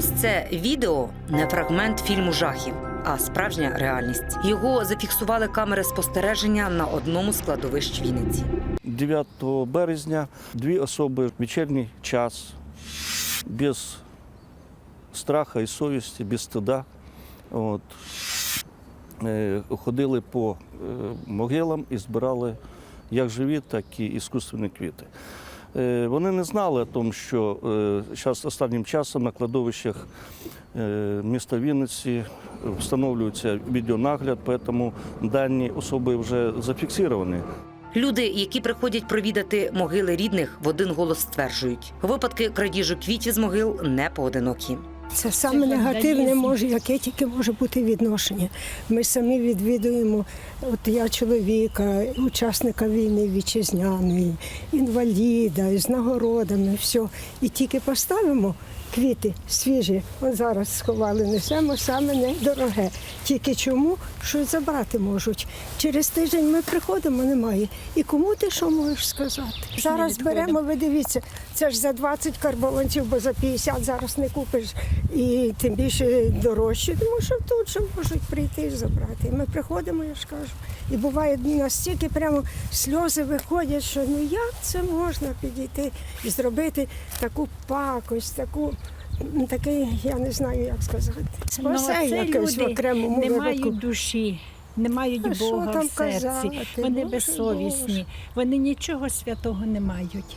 Ось це відео не фрагмент фільму жахів, а справжня реальність. Його зафіксували камери спостереження на одному з Вінниці. 9 березня дві особи в вечірній час без страха і совісті, без стида. От, е, ходили по е, могилам і збирали як живі, так і іскусственні квіти. Е, Вони не знали що зараз останнім часом на кладовищах е, міста Вінниці встановлюється відеонагляд, тому дані особи вже зафіксовані. Люди, які приходять провідати могили рідних, в один голос стверджують, випадки крадіжу квітів з могил не поодинокі. Це саме негативне може, яке тільки може бути відношення. Ми самі відвідуємо, от я чоловіка, учасника війни вітчизняної, інваліда, з нагородами, все. І тільки поставимо квіти свіжі, от зараз сховали, несемо саме недороге. Тільки чому? Що забрати можуть. Через тиждень ми приходимо, немає. І кому ти що можеш сказати? Зараз беремо, ви дивіться, це ж за 20 карбованців, бо за 50 зараз не купиш. І тим більше дорожче, тому що тут же можуть прийти і забрати. І ми приходимо, я ж кажу. І буває настільки прямо сльози виходять, що ну як це можна підійти і зробити таку пакость, таку. Ну, Таке, я не знаю, як сказати. Ну, Спасе якось в окремому не мають душі, не мають А Бога в серці. казати? Вони Боже, безсовісні, Боже. вони нічого святого не мають.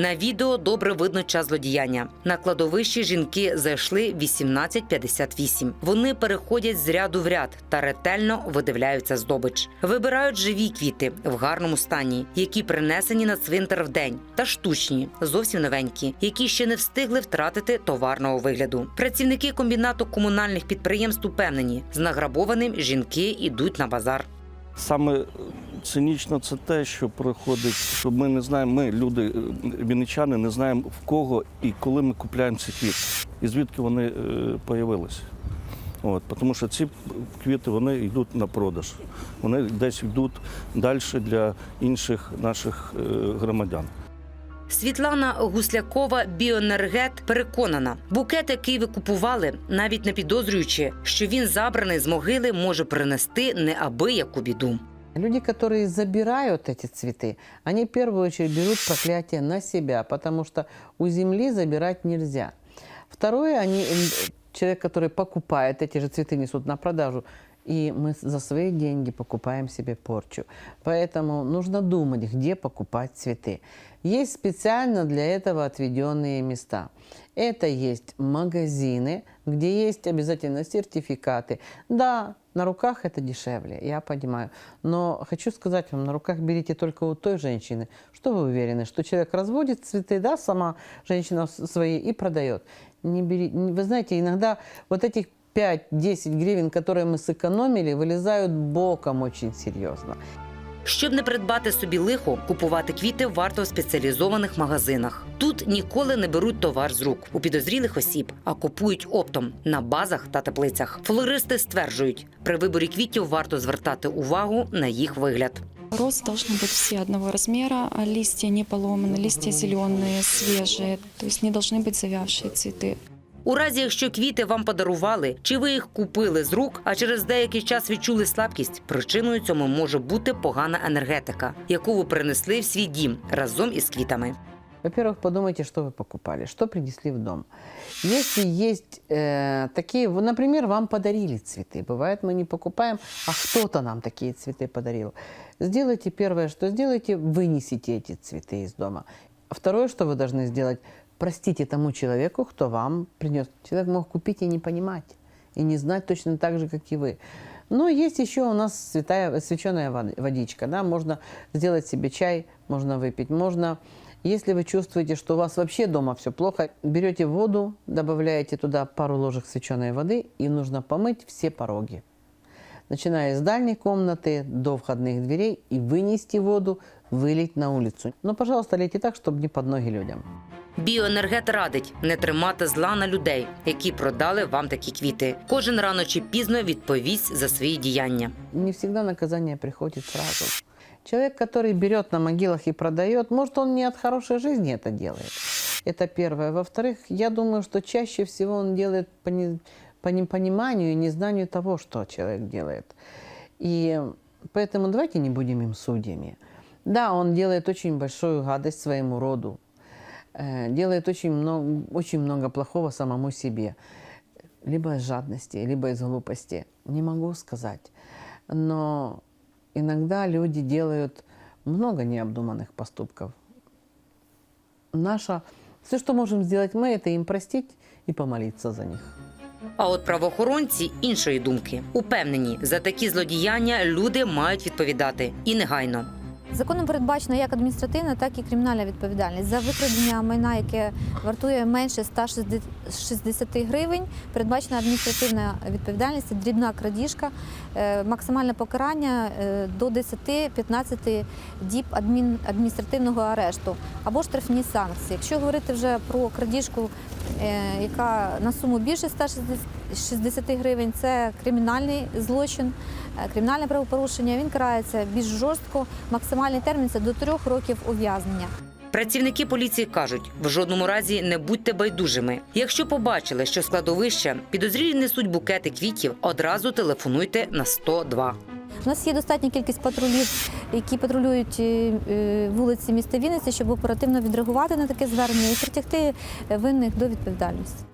На відео добре видно час злодіяння. На кладовищі жінки зайшли 18.58. Вони переходять з ряду в ряд та ретельно видивляються здобич. Вибирають живі квіти в гарному стані, які принесені на цвинтар вдень, та штучні, зовсім новенькі, які ще не встигли втратити товарного вигляду. Працівники комбінату комунальних підприємств упевнені, з награбованим жінки йдуть на базар. Саме цинічно це те, що проходить, що ми не знаємо, ми, люди, е, вінничани, не знаємо в кого і коли ми купляємо ці квіти, і звідки вони е, появилися. От, тому що ці квіти вони йдуть на продаж. Вони десь йдуть далі для інших наших е, громадян. Світлана Гуслякова, біоенергет, переконана, букет, який ви купували, навіть не підозрюючи, що він забраний з могили, може принести неабияку біду. Люди, которые забирают эти цветы, они в первую очередь берут проклятие на себя, потому что у земли забирать нельзя. Второе, они, м, человек, который покупает эти же цветы, несут на продажу, и мы за свои деньги покупаем себе порчу. Поэтому нужно думать, где покупать цветы. Есть специально для этого отведенные места. Это есть магазины, где есть обязательно сертификаты. Да, на руках это дешевле, я понимаю. Но хочу сказать вам, на руках берите только у той женщины, что вы уверены, что человек разводит цветы, да, сама женщина свои и продает. Не бери, не- вы знаете, иногда вот этих 5-10 гривен, которые мы сэкономили, вылезают боком очень серьезно. Щоб не придбати собі лихо, купувати квіти варто в спеціалізованих магазинах. Тут ніколи не беруть товар з рук у підозрілих осіб, а купують оптом на базах та теплицях. Флористи стверджують, при виборі квітів варто звертати увагу на їх вигляд. Розы должны быть все одного размера, а листья не поломаны, листья зеленые, свежие, то есть не должны быть завявшие цветы. У разі, якщо квіти вам подарували, чи ви їх купили з рук, а через деякий час відчули слабкість, причиною цьому може бути погана енергетика, яку ви принесли в свій дім разом із квітами. Во-первых, подумайте, что вы покупали, что принесли в дом. Если есть э, такие, вот, например, вам подарили цветы. Бывает, мы не покупаем, а кто-то нам такие цветы подарил. Сделайте первое, что сделайте, вынесите эти цветы из дома. Второе, что вы должны сделать, простите тому человеку, кто вам принес. Человек мог купить и не понимать, и не знать точно так же, как и вы. Но есть еще у нас святая, священная вод- водичка. Да? Можно сделать себе чай, можно выпить, можно если вы чувствуете, что у вас вообще дома все плохо, берете воду, добавляете туда пару ложек свяченой воды и нужно помыть все пороги. Начиная с дальней комнаты до входных дверей и вынести воду, вылить на улицу. Но, пожалуйста, лейте так, чтобы не под ноги людям. Біоенергет радить не тримати зла на людей, які продали вам такі квіти. Кожен рано чи пізно відповість за свої діяння. Не всегда наказание приходит сразу. Человек, который берет на могилах и продает, может, он не от хорошей жизни это делает. Это первое. Во-вторых, я думаю, что чаще всего он делает по, не- по непониманию и незнанию того, что человек делает. И поэтому давайте не будем им судьями. Да, он делает очень большую гадость своему роду, э, делает очень много, очень много плохого самому себе. Либо из жадности, либо из глупости. Не могу сказать. Но иногда люди делают много необдуманных поступков. Наша, все, что можем сделать мы, это им простить и помолиться за них. А от правоохоронці іншої думки упевнені, за такі злодіяння люди мають відповідати і негайно. Законом передбачена як адміністративна, так і кримінальна відповідальність. За викрадення майна, яке вартує менше 160 гривень, передбачена адміністративна відповідальність, дрібна крадіжка, е, максимальне покарання е, до 10-15 діб адмін, адміністративного арешту або штрафні санкції. Якщо говорити вже про крадіжку, яка на суму більше 160 гривень, це кримінальний злочин, е, кримінальне правопорушення. Він карається більш жорстко. Максимальний термін це до трьох років ув'язнення. Працівники поліції кажуть, в жодному разі не будьте байдужими. Якщо побачили, що складовище підозрілі несуть букети квітів, одразу телефонуйте на 102. У нас є достатня кількість патрулів, які патрулюють е, е, вулиці міста Вінниці, щоб оперативно відреагувати на таке звернення і притягти е, винних до відповідальності.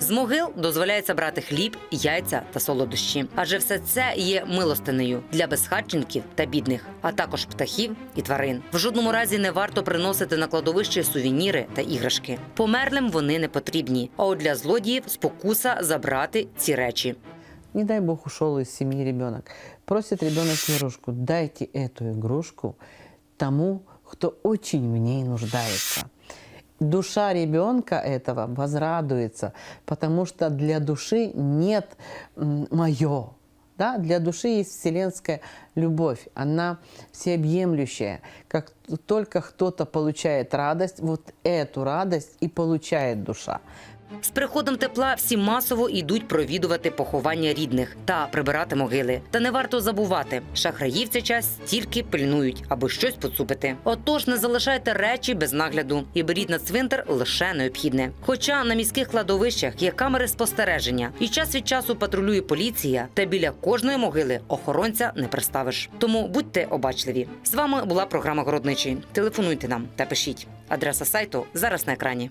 З могил дозволяється брати хліб, яйця та солодощі, адже все це є милостинею для безхатченків та бідних, а також птахів і тварин. В жодному разі не варто приносити на кладовище сувеніри та іграшки. Померлим вони не потрібні. А от для злодіїв спокуса забрати ці речі. Не дай бог ушел из семьи ребенок. Просит ребенок игрушку. Дайте эту игрушку тому, кто очень в ней нуждается. Душа ребенка этого возрадуется, потому что для души нет мое. Да? Для души есть вселенская любовь. Она всеобъемлющая. Как только кто-то получает радость, вот эту радость и получает душа. З приходом тепла всі масово йдуть провідувати поховання рідних та прибирати могили. Та не варто забувати, шахраї в цей час тільки пильнують, аби щось поцупити. Отож, не залишайте речі без нагляду і беріть на цвинтар лише необхідне. Хоча на міських кладовищах є камери спостереження, і час від часу патрулює поліція, та біля кожної могили охоронця не приставиш. Тому будьте обачливі. З вами була програма Городничий. Телефонуйте нам та пишіть. Адреса сайту зараз на екрані.